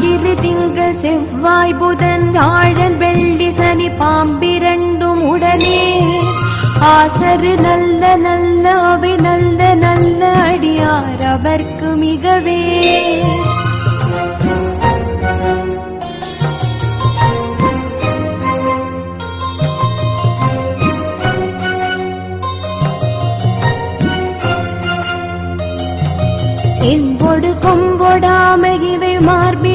ஞாயிறு திங்கள் செவ்வாய் புதன் வியாழன் வெள்ளி சனி பாம்பிரண்டும் உடனே. ஆசரு நல்ல நல்ல அவை நல்ல நல்ல அடியார் அவர்க்கு மிகவே. மார்பி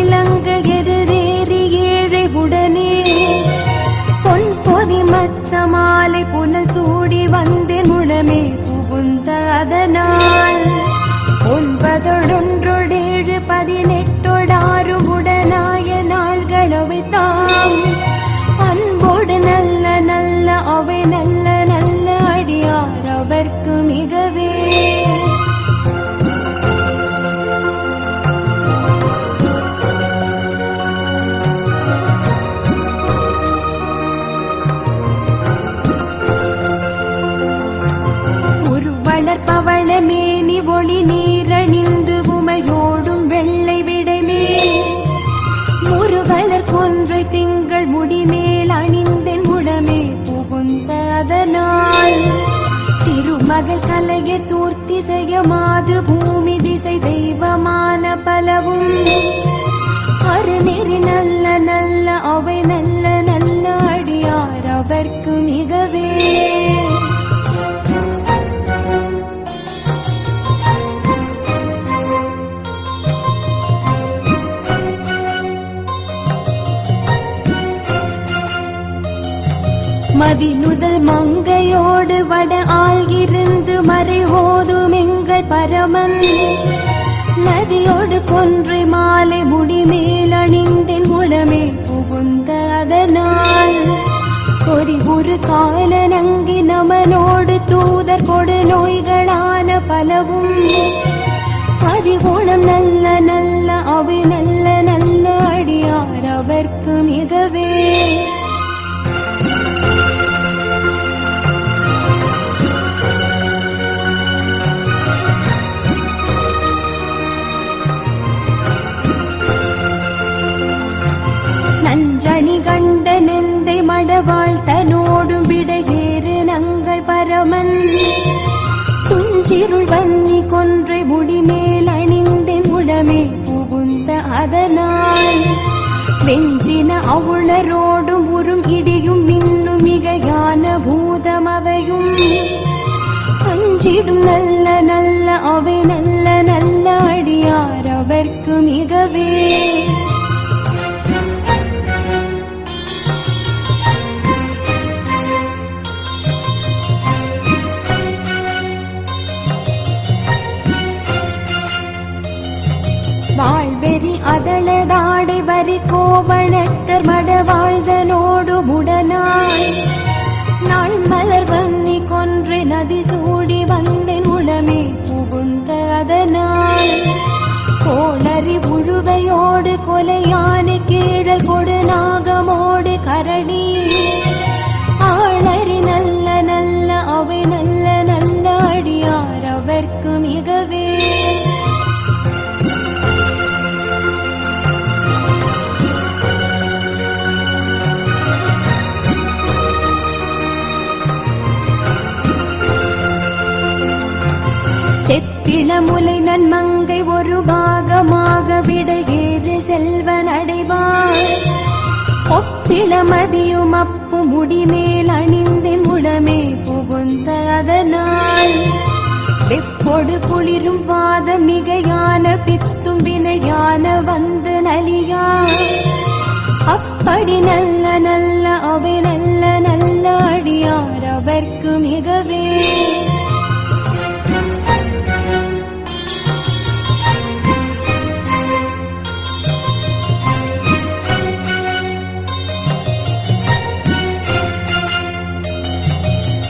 திருமகள் கலைய மதிநுதல் மங்கையோடு வட ஆள்கிருந்து மறை ஓதும் எங்கள் பரமன். நதியோடு கொன்று மாலை முடிமேல் அணிந்தென் உளமே புகுந்த அதனால். கொரி ஒரு கால நங்கி நமனோடு தூதர் கொடு நோய்களான பலவும். பதிகோணம் நல்ல நல்ல அவை நல்ல வெஞ்சின அவுணரோடும் உறும் இடியும் மின்னும் மிகையான பூதமவையும் அஞ்சிடும் நல்ல நல்ல கோவணத்தர் மடவாழ்தனோடு முடனாய். நாள் மலர் வன்னி கொன்று நதி சூடி வந்தேன் உளமே புகுந்த அதனால் கோளறி உழுவையோடு கொலையான கீழல் கொடு நாகமோடு கரடி. செப்பிளமுலை நன்மங்கை ஒரு பாகமாக விடையேறு செல்வன் அடைவார் ஒப்பிளமதியும் அப்பு முடிமேல் அணிந்து முடமே புகுந்த அதனால். வெப்பொடு குளிரும் வாத மிகையான பித்தும் வினையான வந்து நலியா அப்படி நல்ல நல்ல அவை நல்ல நல்ல அடியார் அவர்க்கு மிகவே.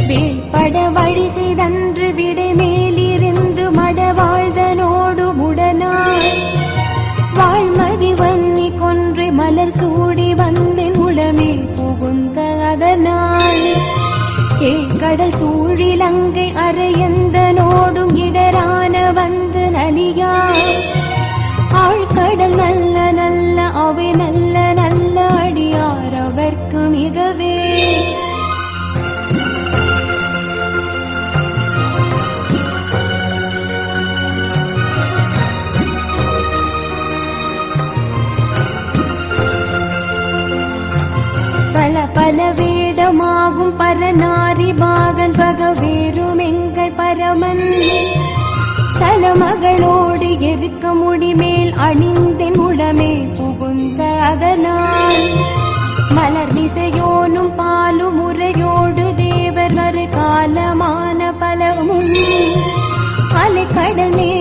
வீழ்பட வழி செய்தன்று விடை மேலிருந்து மட வாழ்தனோடு வாழ்மதி வன்னி கொன்றை மலர் சூடி வந்தேன் உளமே புகுந்த அதனால் கடல் சூழிலங்கை அறையன் பரநாரி பாகன் பகவேரும் எங்கள் பரமன் தலமகளோடு இருக்க முடிமேல் அணிந்தென் உடமே புகுந்த அதனால் மலர் விசையோனும் பாலும் முறையோடு தேவர் காலமான பலமும் அலை கடலே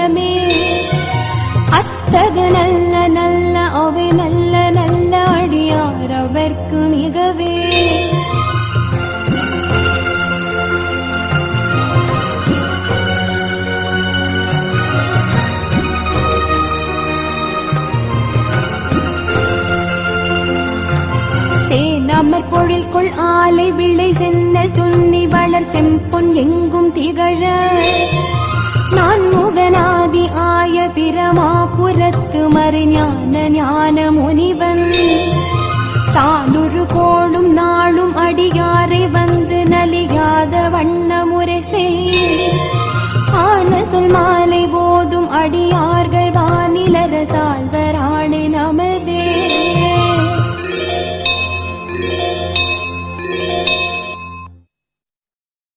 செம்மை திடமே அத்தகு நல்ல நல்ல அவை நல்ல நல்ல அடியார் அவர்க்கு மிகவே. தேனமர் பொழில்குள் ஆலை விளை சென்னல் துண்ணி வளர் செம்பொன் எங்கும் திகழ. பிரமாபுரத்து மறிஞான ஞான முனிவன் தானுரு கோடும் நாளும் அடியாரை வந்து நலியாத வண்ண முறை செய் ஆன சொல் மாலை போதும் அடியார்கள் வானிலரசால்